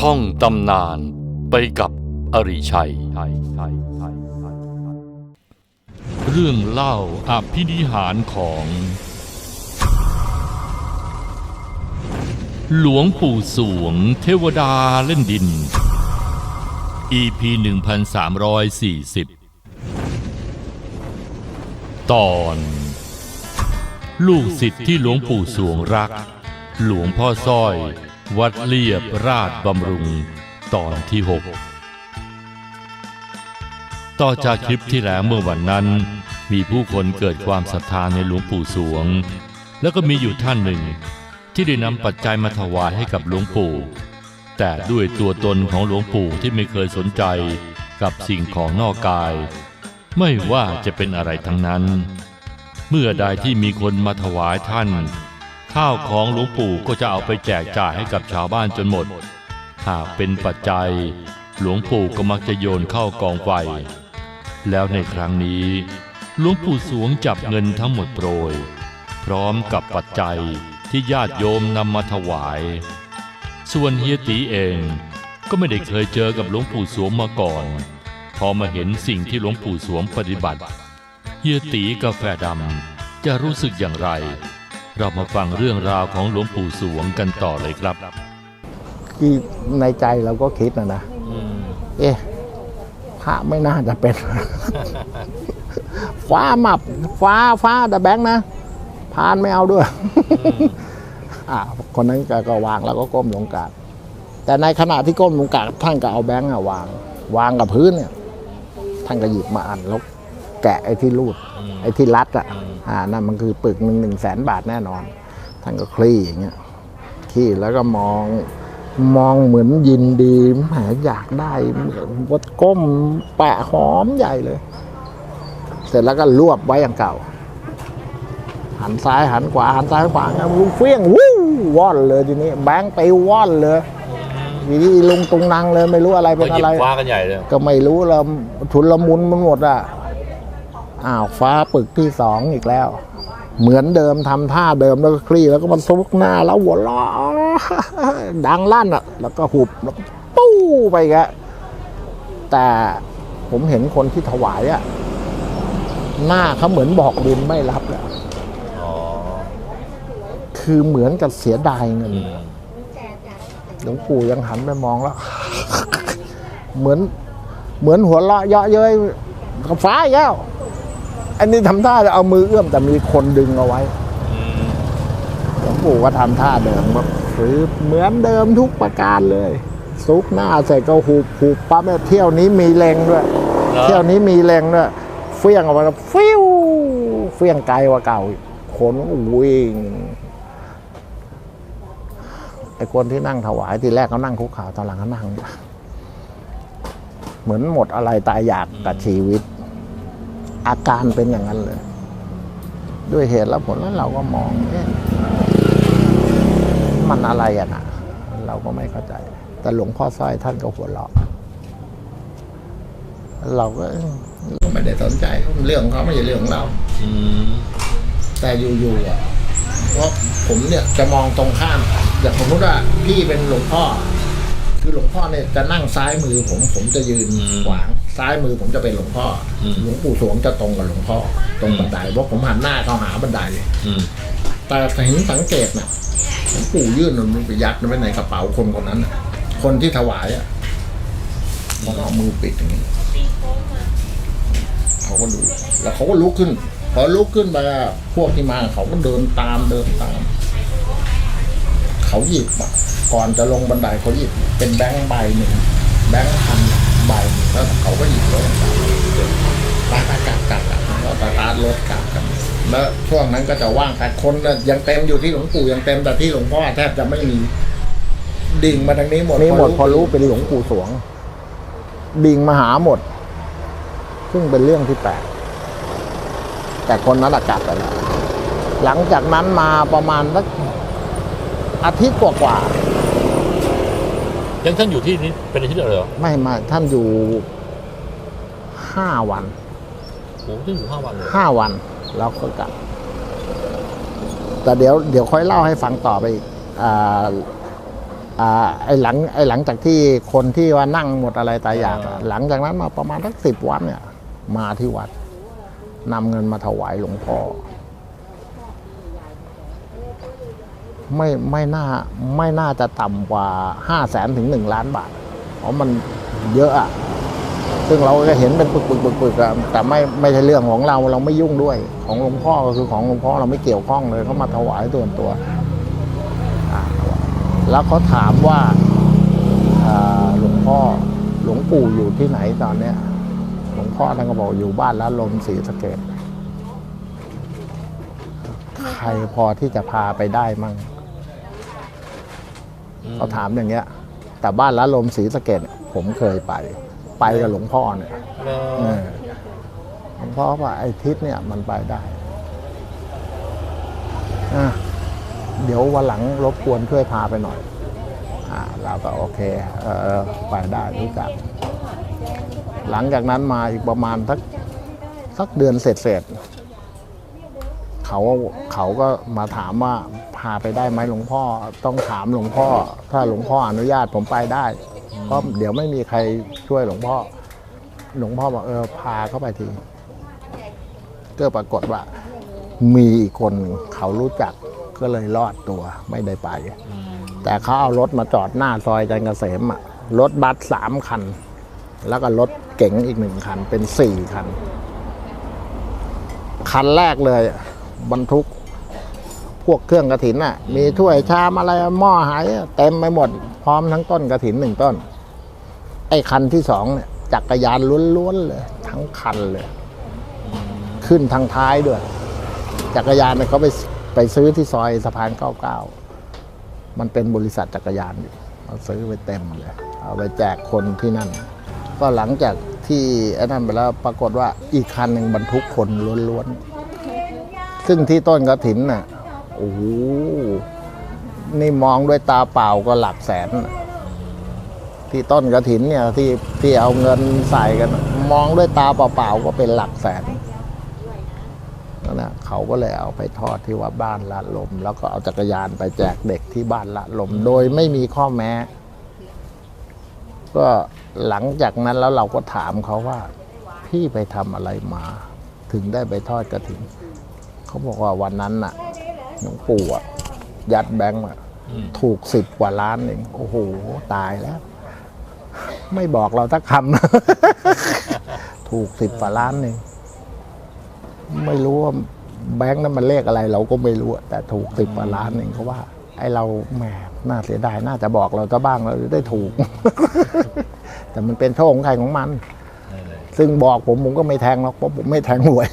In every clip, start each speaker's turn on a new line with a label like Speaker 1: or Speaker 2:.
Speaker 1: ท่องตำนานไปกับอริชัย เรื่องเล่าอภินิหารของ หลวงปู่สวงเทวดาเล่นดิน EP 1340 ตอน ลูกศิษย์ที่หลวงปู่สวงรัก หลวงพ่อสร้อย วัดเลียบราชบำรุงตอนที่ 6 ต่อจากคลิปที่แล้วเมื่อวันนั้น มีผู้คนเกิดความศรัทธาในหลวงปู่สวง แล้วก็มีอยู่ท่านหนึ่ง ที่ได้นำปัจจัยมาถวายให้กับหลวงปู่ แต่ด้วยตัวตนของหลวงปู่ที่ไม่เคยสนใจกับสิ่งของนอกกาย ไม่ว่าจะเป็นอะไรทั้งนั้น เมื่อใดที่มีคนมาถวายท่าน ข้าวของหลวงปู่ก็จะเอาไปแจกจ่ายให้กับชาวบ้านจนหมด หากเป็นปัจจัย หลวงปู่ก็มักจะโยนเข้ากองไฟ แล้วในครั้งนี้หลวงปู่สวงจับเงินทั้งหมดโปรย พร้อมกับปัจจัยที่ญาติโยมนำมาถวาย ส่วนเฮียตีเองก็ไม่ได้เคยเจอกับหลวงปู่สวงมาก่อน พอมาเห็นสิ่งที่หลวงปู่สวงปฏิบัติ เฮียตีกาแฟดำจะรู้สึกอย่างไร เรามาฟังเรื่องราวของหลวงปู่สวงกันต่อเลยครับ
Speaker 2: ที่ในใจเราก็คิดนะนะเอ๊ะพระไม่น่าจะเป็น ฟ้ามับ ฟ้าฟ้าแต่แบงค์นะพานไม่เอาด้วยอ่าคนนั้นก็ก็วางแล้วก็ก้มลงกราบแต่ในขณะที่ก้มลงกราบท่านก็เอาแบงค์อะวาง วางกับพื้นเนี่ย ท่านก็หยิบมาอันแล้วแกะไอ้ที่รูด ไอ้ที่รัดอะ อ่านั่นมันคือปึกหนึ่งหนึ่งแสนบาทแน่นอน ท่านก็คลี่อย่างเงี้ยขี้แล้วก็มองมองเหมือนยินดีแหมอยากได้วัดก้มแปะหอมใหญ่เลย เสร็จแล้วก็รวบไว้อย่างเก่า หันซ้ายหันขวาหันซ้ายหันขวางั้นลุงเฟี้ยงวู้ว่อนเลยทีนี้ แบงค์ไปว่อนเลยทีนี้ลุงตุงนังเลยไม่รู้อะไรเป็นอะไร
Speaker 1: ฟ้ากันใหญ่เลย
Speaker 2: ก็ไม่รู้เราชุนละมุนมันหมดอะ อ้าวฟ้าปึกที่สองอีกแล้ว เหมือนเดิมทำท่าเดิมแล้วก็คลี่แล้วก็มันซุกหน้าแล้วหัวเราะดังลั่นอะ แล้วก็หุบแล้วก็ปู้ไปอีกะแต่ผมเห็นคนที่ถวายอะหน้าเขาเหมือนบอกบุญไม่รับแล้วคือเหมือนกับเสียดายเงินหลวงปู่ยังหันไปมองแล้ว เหมือนเหมือนหัวเราะเยาะเย้ยกับฟ้าอีกแล้ว อันนี้ทำท่าจะเอามือเอื้อมแต่มีคนดึงเอาไว้หลวงปู่ก็ทำท่าเดิมแบบคือเหมือนเดิมทุกประการเลย ซุกหน้าใส่ก็หูบหูบปั๊บเนี่ยเที่ยวนี้มีแรงด้วย เที่ยวนี้มีแรงด้วยเฟี้ยงออกมาแล้วฟิวเฟี้ยงไกลกว่าเก่าอีกคนวิ่งไอ้คนที่นั่งถวายทีแรกเขานั่งคุกเข่าตอนหลังเขานั่ง เหมือนหมดอะไรตายอยากกับชีวิต อาการเป็นอย่างนั้นเลย ด้วยเหตุและผลแล้วเราก็มองเอ๊ะมันอะไรอะนะเราก็ไม่เข้าใจ แต่หลวงพ่อสร้อยท่านก็หัวเราะเราก็ไม่ได้สนใจเรื่องเขาไม่ใช่เรื่องของเราแต่อยู่ๆอะเพราะผมเนี่ยจะมองตรงข้าม อย่างสมมติว่าพี่เป็นหลวงพ่อ คือหลวงพ่อเนี่ยจะนั่งซ้ายมือผมผมจะยืนขวาง ซ้ายมือผมจะเป็นหลวงพ่ออหลวงปู่สวงจะตรงกับหลวงพ่อตรงบันไดเพราะผมหันหน้าเข้าหาบันได
Speaker 1: อืม
Speaker 2: แต่เห็นสังเกตน่ะหลวงปู่ยื่นมันไปยัดไว้ในกระเป๋าคนคนนั้นน่ะคนที่ถวายอะมันเอามือปิดอย่างนี้เขาก็ดูแล้วเขาก็ลุกขึ้นพอลุกขึ้นไปอะพวกที่มาเขาก็เดินตามเดินตาม เขาหยิบอะก่อนจะลงบันไดเขาหยิบเป็นแบงค์ใบหนึ่งแบงค์พัน ใบแล้วเขาก็หยิบรถกับไปไปกลับกลับกลับแล้วสตาร์ทรถกลับกันแล้วช่วงนั้นก็จะว่างแต่คนยังเต็มอยู่ที่หลวงปู่ยังเต็มแต่ที่หลวงพ่อแทบจะไม่มีดิ่งมาทางนี้หมดนี่หมดพอรู้เป็นหลวงปู่สวง ดิ่งมาหาหมด ซึ่งเป็นเรื่องที่แปลกแต่คนนั้นกลับไปแล้วหลังจากนั้นมาประมาณสักอาทิตย์กว่า
Speaker 1: ยังท่านอยู่ที่นี้เป็นอาทิตย์เลยเหรอ
Speaker 2: ๆไม่มาท่านอยู่ห้าวัน
Speaker 1: โอ้ท่านอยู่ห้าวันเลย
Speaker 2: ห้าวันแล้วก็กลับ แต่เดี๋ยวเดี๋ยวค่อยเล่าให้ฟังต่อไปอีกอาอ่าไอ้หลังไอ้หลังจากที่คนที่ว่านั่งหมดอะไรตายอยากอะ
Speaker 1: อ่า
Speaker 2: หลังจากนั้นมาประมาณสักสิบวันเนี่ย มาที่วัดนำเงินมาถวายหลวงพ่อ ไม่ไม่น่าไม่น่าจะต่ำกว่าห้าแสนถึงหนึ่งล้านบาทเพราะมันเยอะอะซึ่งเราก็เห็นเป็นปึกปึกปึกปึกอะแต่ไม่ไม่ใช่เรื่องของเราเราไม่ยุ่งด้วย ของหลวงพ่อก็คือของหลวงพ่อเราไม่เกี่ยวข้องเลยเขามาถวายส่วตัว แล้วเขาถามว่าอ่าหลวงพ่อหลวงปู่อยู่ที่ไหนตอนเนี้ยหลวงพ่อท่านก็บอกอยู่บ้านละลมศรีสะเกดใครพอที่จะพาไปได้มั่ง เขาถามอย่างเงี้ย แต่บ้านละลมศรีสะเกดผมเคยไป ไปกับหลวงพ่อเนี่ยเออหลวงพ่อว่าไอ้ทิศเนี่ยมันไปได้อะเดี๋ยววันหลังรบกวนช่วยพาไปหน่อยอ่าเราก็โอเคเออไปได้รู้จัก หลังจากนั้นมาอีกประมาณสักสักเดือนเสร็จเสร็จๆเขาเขาก็มาถามว่า พาไปได้ไหมหลวงพ่อต้องถามหลวงพ่อ ถ้าหลวงพ่ออนุญาตผมไปได้เพราะเดี๋ยวไม่มีใครช่วยหลวงพ่อ หลวงพ่อบอกเออพาเข้าไปทีก็ปรากฏว่า มีอีกคนเขารู้จักก็เลยรอดตัวไม่ได้ไป แต่เขาเอารถมาจอดหน้าซอยจันเกษมอะรถบัสสามคัน แล้วก็รถเก๋งอีกหนึ่งคัน เป็นสี่คัน คันแรกเลย บรรทุก วกเครื่องกระถินน่ะ มีถ้วยชามอะไรหม้อหายเต็มไปหมด พร้อมทั้งต้นกระถินหนึ่งต้น ไอ้คันที่สองเนี่ยจักรยานล้วนๆเลย ทั้งคันเลย ขึ้นทางท้ายด้วย จักรยานเนี่ยเขาไปไปซื้อที่ซอยสะพานเก้าเก้ามันเป็นบริษัทจักรยานอยู่เอาซื้อไปเต็มเลยเอาไปแจกคนที่นั่น ก็หลังจากที่ไอ้นั่นไปแล้วปรากฏว่าอีกคันหนึ่งบรรทุกคนล้วนๆซึ่งที่ต้นกระถินน่ะ โอ้โหนี่มองด้วยตาเปล่าก็หลักแสน ที่ต้นกระถินเนี่ยที่ที่เอาเงินใส่กัน มองด้วยตาเปล่าๆก็เป็นหลักแสนนั่นนะเขาก็เลยเอาไปทอดที่ว่าบ้านละลม แล้วก็เอาจักรยานไปแจกเด็กที่บ้านละลม โดยไม่มีข้อแม้ ก็หลังจากนั้นแล้วเราก็ถามเขาว่า พี่ไปทำอะไรมา ถึงได้ไปทอดกระถิ่นเขาบอกว่าวันนั้นน่ะ หลวงปู่อะยัดแบงค์อะถูกสิบกว่าล้านเองโอ้โหตายแล้ว ไม่บอกเราสักคำถูกสิบกว่าล้านเองไม่รู้ว่าแบงค์นั้นมันเลขอะไร เราก็ไม่รู้อะแต่ถูกสิบกว่าล้านเองเขาว่า ไอ้เราแหมน่าเสียดายน่าจะบอกเราจะบ้างเราจะได้ถูก แต่มันเป็นโชคของใครของมัน ซึ่งบอกผมผมก็ไม่แทงหรอกเพราะผมไม่แทงหวย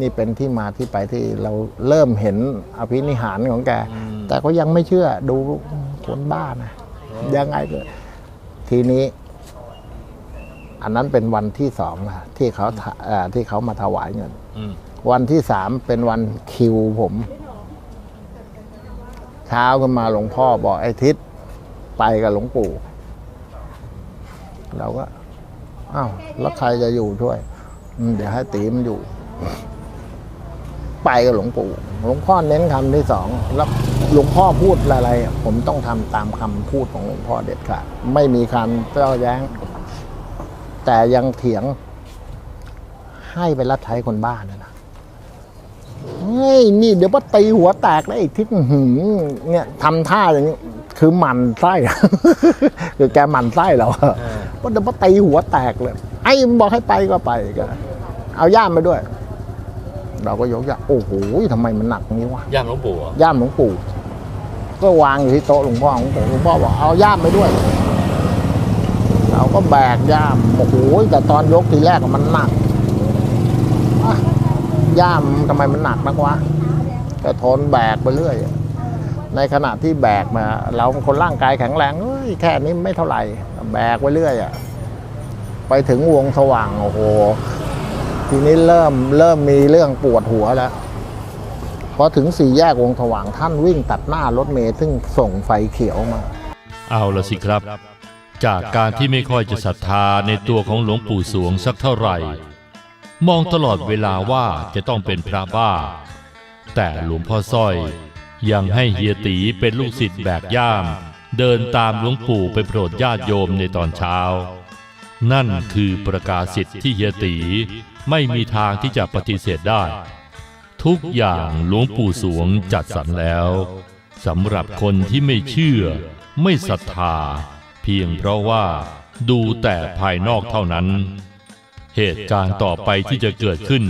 Speaker 2: นี่เป็นที่มาที่ไปที่เราเริ่มเห็นอภินิหารของแก แต่ก็ยังไม่เชื่อดูคนบ้านะยังไงก็ทีนี้ อันนั้นเป็นวันที่สองนะที่เขาถเอ่อที่เขามาถวายเงิน
Speaker 1: อืม
Speaker 2: วันที่สามเป็นวันคิวผม เช้าขึ้นมาหลวงพ่อบอกไอ้ทิศไปกับหลวงปู่เราก็อ้าวแล้วใครจะอยู่ช่วยอืมเดี๋ยวให้ตีมันอยู่ ไปกับหลวงปู่ หลวงพ่อเน้นคำที่สองแล้วหลวงพ่อพูดอะไรอะผมต้องทำตามคำพูดของหลวงพ่อเด็ดขาดไม่มีการเจ้าแย้ง แต่ยังเถียงให้ไปรับใช้คนบ้านนะนะเฮ้ยนี่เดี๋ยวว่าตีหัวแตกแล้วไอ้ทิศอื้อหือเนี่ยทำท่าอย่างนี้คือหมันไส้คือแกหมันไส้เราอะว่าเดี๋ยวว่าตีหัวแตกเลยไอ้มันบอกให้ไปก็ไปก็เอาย่ามไปด้วย เราก็ยกย่ามโอ้โหทำไมมันหนักนี้วะ
Speaker 1: ย่ามหลวงปู่เหรอ
Speaker 2: ย่ามหลวงปู่ ก็วางอยู่ที่โต๊ะหลวงพ่อหลวงปู่หลวงพ่อบอกเอาย่ามไปด้วย เราก็แบกย่ามโอ้โหแต่ตอนยกทีแรกอะมันหนักอะย่ามทำไมมันหนักนักวะก็ทนแบกไปเรื่อย ในขณะที่แบกมา เราเป็นคนร่างกายแข็งแรงเอ้ยแค่นี้ไม่เท่าไหร่ แบกไปเรื่อยอะไปถึงวงสว่างโอ้โห ทีนี้เริ่มเริ่มมีเรื่องปวดหัวแล้วพอถึงสี่แยกวงสว่างท่านวิ่งตัดหน้ารถเมล์ซึ่งส่งไฟเขียวมา
Speaker 1: เอาละสิครับ จากการที่ไม่ค่อยจะศรัทธาในตัวของหลวงปู่สวงสักเท่าไหร่ มองตลอดเวลาว่าจะต้องเป็นพระบ้า แต่หลวงพ่อสร้อยยังให้เฮียตีเป็นลูกศิษย์แบกย่าม เดินตามหลวงปู่ไปโปรดญาติโยมในตอนเช้า นั่นคือประกาศสิทธิ์ที่เฮียตี ไม่มีทางที่จะปฏิเสธได้ ทุกอย่างหลวงปู่สวงจัดสรรแล้วสำหรับคนที่ไม่เชื่อ ไม่ศรัทธา เพียงเพราะว่าดูแต่ภายนอกเท่านั้น เหตุการณ์ต่อไปที่จะเกิดขึ้น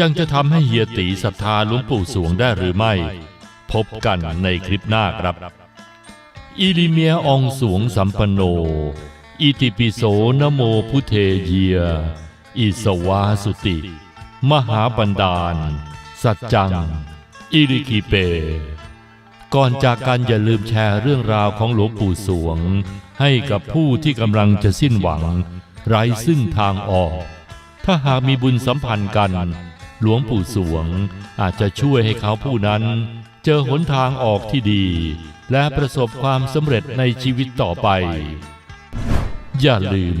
Speaker 1: ยังจะทำให้เฮียตีศรัทธาหลวงปู่สวงได้หรือไม่ พบกันในคลิปหน้าครับ อิลิเมียอองสวงสัมปโน อิติปิโสนโมพุทเทเยีย อิสวาสุติ มหาบันดาล สัจจัง อิริกิเป ก่อนจากกันอย่าลืมแชร์เรื่องราวของหลวงปู่สวง ให้กับผู้ที่กำลังจะสิ้นหวัง ไร้ซึ่งทางออก ถ้าหากมีบุญสัมพันธ์กัน หลวงปู่สวงอาจจะช่วยให้เขาผู้นั้น เจอหนทางออกที่ดี และประสบความสำเร็จในชีวิตต่อไป อย่าลืม